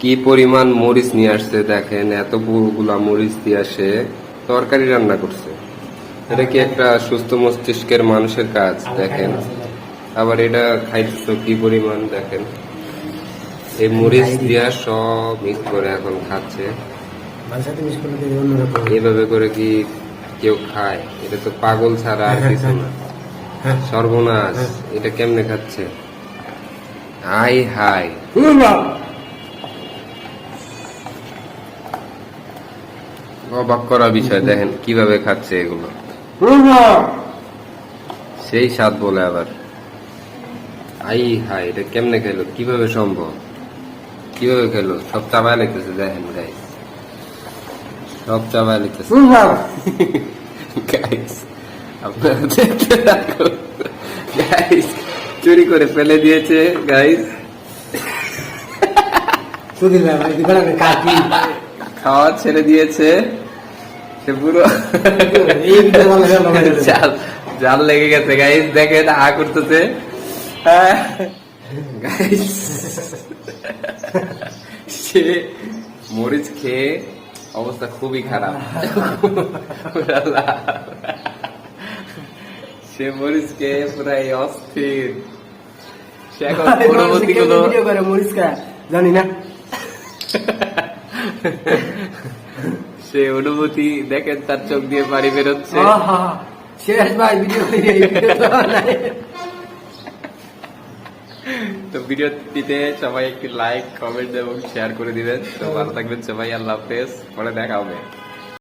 কি পরিমাণ মরিচ নিয়ে আসছে দেখেন এত এতগুলা মরিচ দিয়ে আসে তরকারি রান্না করছে। এটা কি একটা সুস্থ মস্তিষ্কের মানুষের কাজ? দেখেন আবার এটা খাইতেছে কি পরিমাণ? দেখেন এই মরিচ দিয়া সব মিক্স করে এখন খাচ্ছে। এভাবে করে কি কেউ খায়? এটা তো পাগল ছাড়া আর কিছু না। হ্যাঁ। সর্বনাশ। এটা কেমনে খাচ্ছে? হাই হাই। অবাক করা বিষয় দেখেন কীভাবে খাচ্ছে এগুলো। সেই স্বাদ বলে আবার। আই হাই এটা কেমনে খেলো? কীভাবে সম্ভব? কীভাবে খেলো? সব চাবায় লিখতেছে দেখেন গাইস সব চাবায় লিখতেছে গাইস আপনারা দেখতে থাকুন। গাইস চুরি করে ফেলে দিয়েছে গাইস খাওয়া ছেড়ে দিয়েছে। সে পুরো জাল লেগে গেছে গাইস দেখেন আ করতেছে। সে মরিচ খেয়ে অবস্থা খুবই খারাপ। সে মরিচ খেয়ে পুরাই অস্থির। সে এখন পরবর্তী খায়। জানি না। সে অনুভূতি দেখেন তার চোখ দিয়ে পানি বেরোচ্ছে। শেষ ভাই ভিডিও তো ভিডিওটিতে সবাই একটি লাইক কমেন্ট এবং শেয়ার করে দিবেন। তো ভালো থাকবেন সবাই আল্লাহ হাফেজ। পরে দেখা হবে।